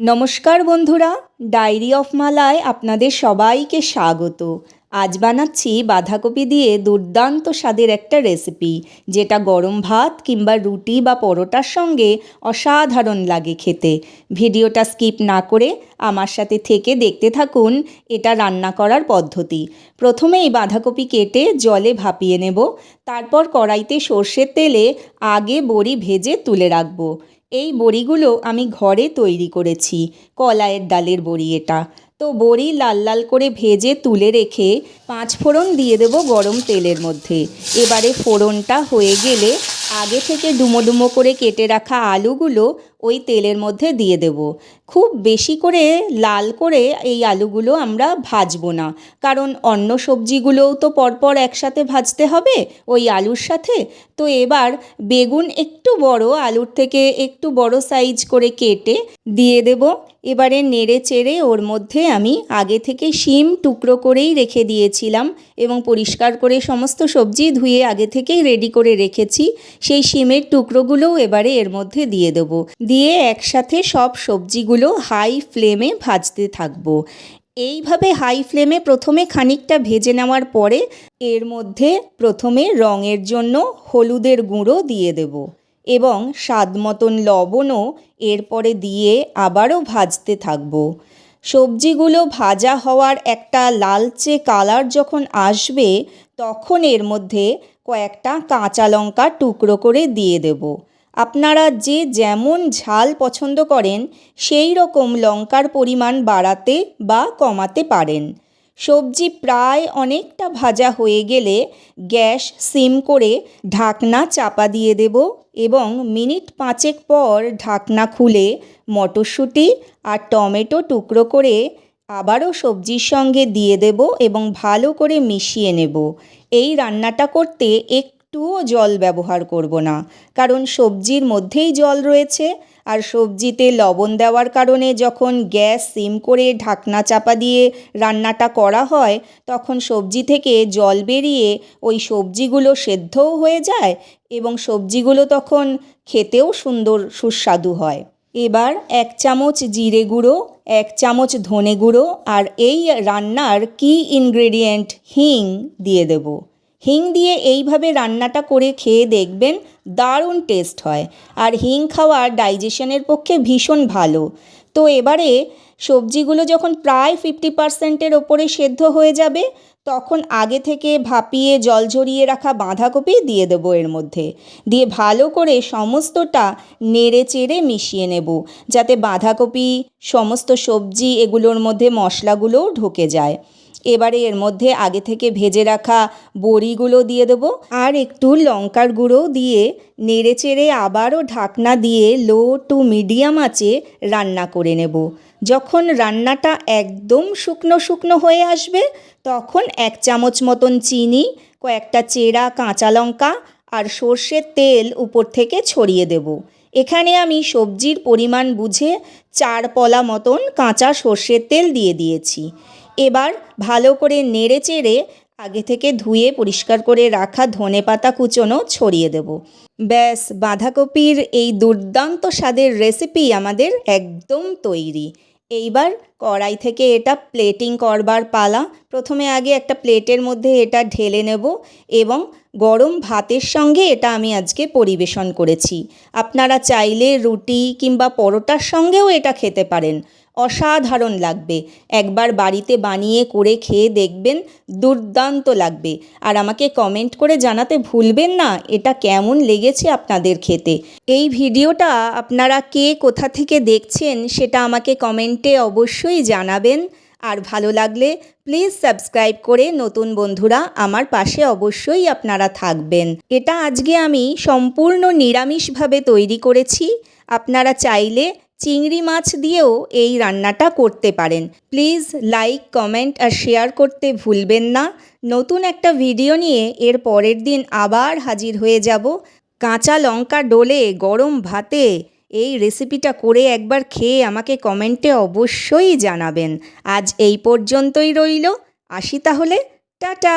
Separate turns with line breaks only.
নমস্কার বন্ধুরা diary of মালায় আপনাদের সবাইকে স্বাগত। আজ বানাচ্ছি বাঁধাকপি দিয়ে দুর্দান্ত স্বাদের একটা রেসিপি, যেটা গরম ভাত কিংবা রুটি বা পরোটার সঙ্গে অসাধারণ লাগে খেতে। ভিডিওটা স্কিপ না করে আমার সাথে থেকে দেখতে থাকুন, এটা রান্না করার পদ্ধতি। প্রথমেই বাঁধাকপি কেটে জলে ভাপিয়ে নেব, তারপর কড়াইতে সর্ষের তেলে আগে বড়ি ভেজে তুলে রাখব। এই বড়িগুলো আমি ঘরে তৈরি করেছি, কলাইয়ের ডালের বড়ি এটা। তো বড়ি লাল লাল করে ভেজে তুলে রেখে পাঁচ ফোড়ন দিয়ে দেব গরম তেলের মধ্যে। এবারে ফোড়নটা হয়ে গেলে আগে থেকে ডুমো ডুমো করে কেটে রাখা আলুগুলো ওই তেলের মধ্যে দিয়ে দেব। খুব বেশি করে লাল করে এই আলুগুলো আমরা ভাজবো না। কারণ অন্য সবজিগুলোও তো পরপর একসাথে ভাজতে হবে ওই আলুর সাথে। তো এবার বেগুন একটু বড়, আলুর থেকে একটু বড় সাইজ করে কেটে দিয়ে দেব। এবারে নেড়ে চেড়ে ওর মধ্যে আমি আগে থেকে শিম টুকরো করেই রেখে দিয়েছিলাম এবং পরিষ্কার করে সমস্ত সবজি ধুয়ে আগে থেকেই রেডি করে রেখেছি। সেই শিমের টুকরোগুলোও এবারে এর মধ্যে দিয়ে দেবো। দিয়ে একসাথে সব সবজিগুলো হাই ফ্লেমে ভাজতে থাকব। এইভাবে হাই ফ্লেমে প্রথমে খানিকটা ভেজে নেওয়ার পরে এর মধ্যে প্রথমে রঙের জন্য হলুদের গুঁড়ো দিয়ে দেব এবং স্বাদ মতন লবণও এরপরে দিয়ে আবারও ভাজতে থাকব। সবজিগুলো ভাজা হওয়ার একটা লালচে কালার যখন আসবে, তখন এর মধ্যে কয়েকটা কাঁচা লঙ্কা টুকরো করে দিয়ে দেব। আপনারা যে যেমন ঝাল পছন্দ করেন, সেই রকম লঙ্কার পরিমাণ বাড়াতে বা কমাতে পারেন। সবজি প্রায় অনেকটা ভাজা হয়ে গেলে গ্যাস সিম করে ঢাকনা চাপা দিয়ে দেব এবং মিনিট পাঁচেক পর ঢাকনা খুলে মটরশুঁটি আর টমেটো টুকরো করে আবারও সবজির সঙ্গে দিয়ে দেব এবং ভালো করে মিশিয়ে নেব। এই রান্নাটা করতে একটুও জল ব্যবহার করব না। কারণ সবজির মধ্যেই জল রয়েছে। আর সবজিতে লবণ দেওয়ার কারণে যখন গ্যাস সিম করে ঢাকনা চাপা দিয়ে রান্নাটা করা হয়, তখন সবজি থেকে জল বেরিয়ে ওই সবজিগুলো সেদ্ধও হয়ে যায় এবং সবজিগুলো তখন খেতেও সুন্দর সুস্বাদু হয়। এবার এক চামচ জিরে গুঁড়ো, এক চামচ ধনে গুঁড়ো আর এই রান্নার কি ইনগ্রেডিয়েন্ট হিং দিয়ে দেব। হিং দিয়ে এইভাবে রান্নাটা করে খেয়ে দেখবেন দারুণ টেস্ট হয়। আর হিং খাওয়া ডাইজেশনের পক্ষে ভীষণ ভালো। তো এবারে সবজিগুলো যখন প্রায় ফিফটি পার্সেন্টের ওপরে সেদ্ধ হয়ে যাবে, তখন আগে থেকে ভাপিয়ে জল ঝরিয়ে রাখা বাঁধাকপি দিয়ে দেবো এর মধ্যে। দিয়ে ভালো করে সমস্তটা নেড়ে চেড়ে মিশিয়ে নেব, যাতে বাঁধাকপি, সমস্ত সবজি এগুলোর মধ্যে মশলাগুলোও ঢুকে যায়। এবারে এর মধ্যে আগে থেকে ভেজে রাখা বড়িগুলো দিয়ে দেবো। আর একটু লঙ্কার গুঁড়ো দিয়ে নেড়ে চেড়ে আবারও ঢাকনা দিয়ে লো টু মিডিয়াম আঁচে রান্না করে নেব। যখন রান্নাটা একদম শুকনো শুকনো হয়ে আসবে, তখন এক চামচ মতন চিনি, কয়েকটা চেরা কাঁচা লঙ্কা আর সর্ষের তেল উপর থেকে ছড়িয়ে দেব। এখানে আমি সবজির পরিমাণ বুঝে চার পলা মতন কাঁচা সর্ষের তেল দিয়ে দিয়েছি। এবার ভালো করে নেড়ে চেড়ে আগে থেকে ধুয়ে পরিষ্কার করে রাখা ধনে পাতা কুচোনো ছড়িয়ে দেব। ব্যাস, বাঁধাকপির এই দুর্দান্ত স্বাদের রেসিপি আমাদের একদম তৈরি। এইবার কড়াই থেকে এটা প্লেটিং করবার পালা। প্রথমে আগে একটা প্লেটের মধ্যে এটা ঢেলে নেব এবং গরম ভাতের সঙ্গে এটা আমি আজকে পরিবেশন করেছি। আপনারা চাইলে রুটি কিংবা পরোটার সঙ্গেও এটা খেতে পারেন। অসাধারণ লাগবে। একবার বাড়িতে বানিয়ে করে খেয়ে দেখবেন দুর্দান্ত লাগবে। আর আমাকে কমেন্ট করে জানাতে ভুলবেন না, এটা কেমন লেগেছে আপনাদের খেতে? এই ভিডিওটা আপনারা কে কোথা থেকে দেখছেন সেটা আমাকে কমেন্টে অবশ্যই জানাবেন। আর ভালো লাগলে প্লিজ সাবস্ক্রাইব করে নতুন বন্ধুরা আমার পাশে অবশ্যই আপনারা থাকবেন। এটা আজকে আমি সম্পূর্ণ নিরামিষভাবে তৈরি করেছি। আপনারা চাইলে চিংড়ি মাছ দিয়েও এই রান্নাটা করতে পারেন। প্লিজ লাইক, কমেন্ট আর শেয়ার করতে ভুলবেন না। নতুন একটা ভিডিও নিয়ে এর পরের দিন আবার হাজির হয়ে যাব। কাঁচা লঙ্কা ডোলে গরম ভাতে। এই রেসিপিটা করে একবার খেয়ে আমাকে কমেন্টে অবশ্যই জানাবেন। আজ এই পর্যন্তই রইল। আসি তাহলে। টাটা!